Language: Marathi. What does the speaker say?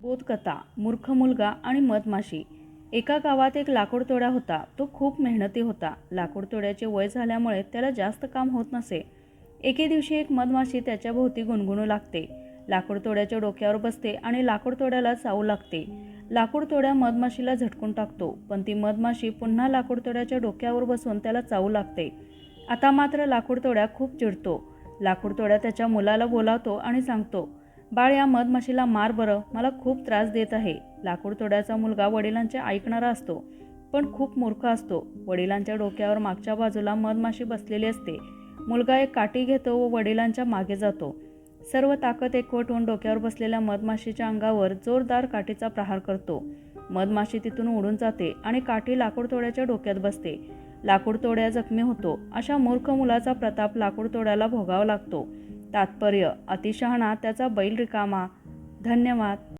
बोधकथा मूर्ख मुलगा आणि मधमाशी. एका गावात एक लाकूडतोड्या होता. तो खूप मेहनती होता. लाकूडतोड्याचे वय झाल्यामुळे त्याला जास्त काम होत नसे. एके दिवशी एक मधमाशी त्याच्या भोवती गुणगुणू लागते. लाकूडतोड्याच्या डोक्यावर बसते आणि लाकूडतोड्याला चावू लागते. लाकूडतोड्या मधमाशीला झटकून टाकतो पण ती मधमाशी पुन्हा लाकूडतोड्याच्या डोक्यावर बसून त्याला चावू लागते. आता मात्र लाकूडतोड्या खूप चिडतो. लाकूडतोड्या त्याच्या मुलाला बोलावतो आणि सांगतो बाळ या मधमाशीला मार बरं मला खूप त्रास देत आहे. लाकूडतोड्याचा मुलगा वडिलांचे ऐकणारा असतो पण खूप मूर्ख असतो. वडिलांच्या डोक्यावर मागच्या बाजूला मधमाशी बसलेली असते. मुलगा एक काठी घेतो व वडिलांच्या मागे जातो. सर्व ताकद एकवटून डोक्यावर बसलेल्या मधमाशीच्या अंगावर जोरदार काठीचा प्रहार करतो. मधमाशी तिथून उडून जाते आणि काठी लाकूडतोड्याच्या डोक्यात बसते. लाकूडतोड्या जखमी होतो. अशा मूर्ख मुलाचा प्रताप लाकूडतोड्याला भोगावा लागतो. तात्पर्य. अतिशहाणा त्याचा बैल रिकामा धन्यवाद.